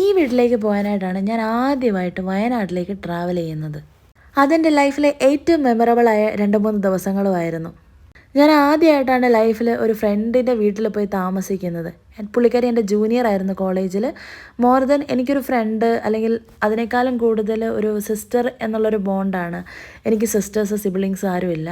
ഈ വീട്ടിലേക്ക് പോകാനായിട്ടാണ് ഞാൻ ആദ്യമായിട്ട് വയനാട്ടിലേക്ക് ട്രാവൽ ചെയ്യുന്നത്. അതെന്റെ ലൈഫിലെ ഏറ്റവും മെമ്മറബിളായ രണ്ട് മൂന്ന് ദിവസങ്ങളുമായിരുന്നു. ഞാൻ ആദ്യമായിട്ടാണ് ലൈഫിൽ ഒരു ഫ്രണ്ടിന്റെ വീട്ടിൽ പോയി താമസിക്കുന്നത്. പുള്ളിക്കാരി എന്റെ ജൂനിയർ ആയിരുന്നു കോളേജിൽ മോർ ദൻ എനിക്കൊരു ഫ്രണ്ട് അല്ലെങ്കിൽ അതിനേക്കാളും കൂടുതൽ ഒരു സിസ്റ്റർ എന്നുള്ളൊരു ബോണ്ടാണ് എനിക്ക് സിസ്റ്റേഴ്സ് സിബിളിങ്സ് ആരുമില്ല.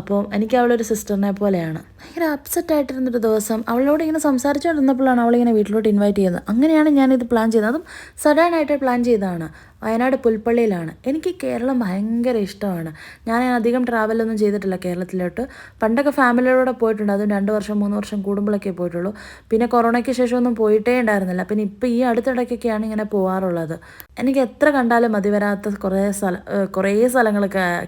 അപ്പോൾ എനിക്ക് അവളൊരു സിസ്റ്ററിനെ പോലെയാണ്. ഭയങ്കര അപ്സെറ്റ് ആയിട്ടിരുന്നൊരു ദിവസം. അവളോട് ഇങ്ങനെ സംസാരിച്ചുകൊണ്ടിരുന്നപ്പോഴാണ് അവളിങ്ങനെ വീട്ടിലോട്ട് ഇൻവൈറ്റ് ചെയ്യുന്നത്. അങ്ങനെയാണ് ഞാനിത് പ്ലാൻ ചെയ്തത് അതും സഡൻ ആയിട്ട് പ്ലാൻ ചെയ്തതാണ്. വയനാട് പുൽപ്പള്ളിയിലാണ്. എനിക്ക് കേരളം ഭയങ്കര ഇഷ്ടമാണ്. ഞാൻ അധികം ട്രാവലൊന്നും ചെയ്തിട്ടില്ല കേരളത്തിലോട്ട്. പണ്ടൊക്കെ ഫാമിലിയോടെ പോയിട്ടുണ്ട്. അതും രണ്ട് വർഷം മൂന്ന് വർഷം കൂടുമ്പോഴൊക്കെ പോയിട്ടുള്ളൂ. പിന്നെ കൊറോണയ്ക്ക് ശേഷമൊന്നും പോയിട്ടേ ഉണ്ടായിരുന്നില്ല. പിന്നെ ഇപ്പോൾ ഈ അടുത്തിടയ്ക്കൊക്കെയാണ് ഇങ്ങനെ പോകാറുള്ളത് എനിക്ക് എത്ര കണ്ടാലും മതി വരാത്ത കുറേ സ്ഥല കുറേ സ്ഥലങ്ങൾ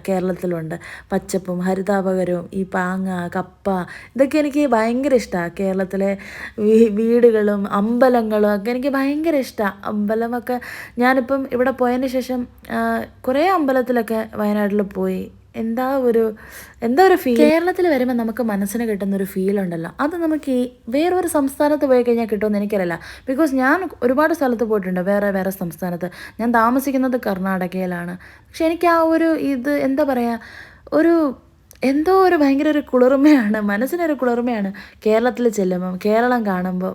കേരളത്തിലുണ്ട്. പച്ചപ്പും ഹരിതാപകരവും ഈ പാങ്ങ കപ്പ ഇതൊക്കെ എനിക്ക് ഭയങ്കര ഇഷ്ടമാണ് കേരളത്തിലെ വീടുകളും അമ്പലങ്ങളും ഒക്കെ എനിക്ക് ഭയങ്കര ഇഷ്ടമാണ് അമ്പലമൊക്കെ ഞാനിപ്പം ഇവിടെ പോയതിന് ശേഷം കുറെ അമ്പലത്തിലൊക്കെ വയനാട്ടിൽ പോയി. എന്താ ഒരു എന്താ ഒരു ഫീൽ കേരളത്തിൽ വരുമ്പോൾ നമുക്ക് മനസ്സിന് കിട്ടുന്ന ഒരു ഫീൽ ഉണ്ടല്ലോ. അത് നമുക്ക് ഈ വേറൊരു സംസ്ഥാനത്ത് പോയി കഴിഞ്ഞാൽ കിട്ടുമെന്ന് എനിക്കറിയില്ല. ബിക്കോസ് ഞാൻ ഒരുപാട് സ്ഥലത്ത് പോയിട്ടുണ്ട് വേറെ വേറെ സംസ്ഥാനത്ത്. ഞാൻ താമസിക്കുന്നത് കർണാടകയിലാണ്. പക്ഷെ എനിക്ക് ആ ഒരു ഇത് എന്താ പറയുക ഒരു എന്തോ ഒരു ഭയങ്കര ഒരു കുളിർമയാണ് മനസ്സിനൊരു കുളിർമയാണ് കേരളത്തിൽ ചെല്ലുമ്പം കേരളം കാണുമ്പോൾ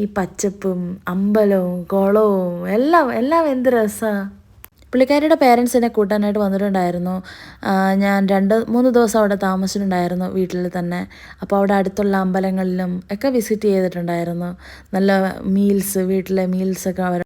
ഈ പച്ചപ്പും അമ്പലവും കുളവും എല്ലാം എല്ലാം എന്ത് രസമാണ് പുള്ളിക്കാരിയുടെ പേരൻസ് എന്നെ കൂട്ടാനായിട്ട് വന്നിട്ടുണ്ടായിരുന്നു. ഞാൻ രണ്ട് മൂന്ന് ദിവസം അവിടെ താമസിച്ചിട്ടുണ്ടായിരുന്നു വീട്ടിൽ തന്നെ. അപ്പോൾ അവിടെ അടുത്തുള്ള അമ്പലങ്ങളിലും ഒക്കെ വിസിറ്റ് ചെയ്തിട്ടുണ്ടായിരുന്നു. നല്ല മീൽസ് വീട്ടിലെ മീൽസൊക്കെ അവർ